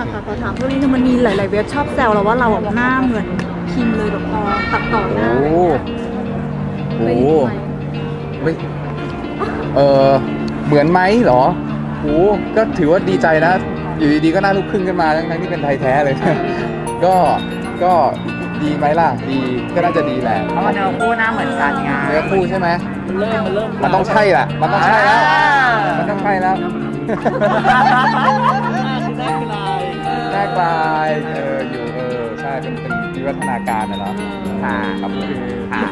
มาค่ะขอถามเพื่อนนิดนึงมันมีหลาย ๆ เว็บชอบแซวเราว่าเราแบบหน้าเหมือนคิมเลยแบบพอตัดต่อหน้าโอ้อะไรอย่างโหเงี้ยไม่เออเหมือนไหมเหรอโอ้ก็ถือว่าดีใจนะ อยู่ดีๆก็หน่าลูกครึ่งขึ้นมาทั้งๆที่เป็นไทยแท้เลย ก็ก็ดีไหมล่ะ ดีก็น่าจะดีแหละเพราะว่าเนื้อคู่หน้าเหมือนกันไงเนื้อคู่ใช่ไหมมันเริ่มมันเริ่มมันต้องใช่แหละมันต้องใช่แล้ว มันต้องใช่แล้ว หน้าคือลายแร กลายเอออยู่เออใช่เป็นเป็นวิวัฒนาการนะเนาะค่ะครับผมค่ะ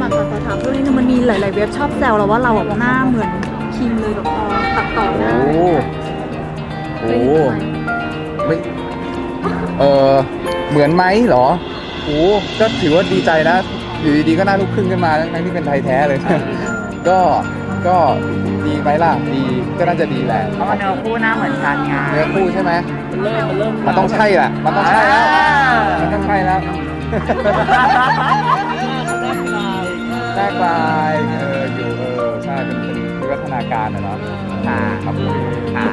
มาค่ะขอถามเพื่อนนิดนึงมันมีหลาย ๆ เว็บชอบแซวเราว่าเราแบบหน้าเหมือนคิมเลยแบบพอตัดต่อหน้าโอ้โหอะไรอย่างเงี้ยไม่เออเหมือนไหมเหรอโอ้ก็ถือว่าดีใจนะอยู่ดีๆก็หน่าลูกครึ่งขึ้นมาทั้งๆที่เป็นไทยแท้เลย ก็ก็ดีไหมล่ะดีก็น่าจะดีแหละเพราะว่าเนื้อคู่หน้าเหมือนกันไงเนื้อคู่ใช่ไหมมันเริ่มมันเริ่มมันต้องใช่แหละมันต้องใช่แล้วมันต้องใช่แล้วหน้าคือลายแรกลายเอออยู่เออใช่เป็นเป็นวิวัฒนาการนะเนาะค่ะครับผมค่ะ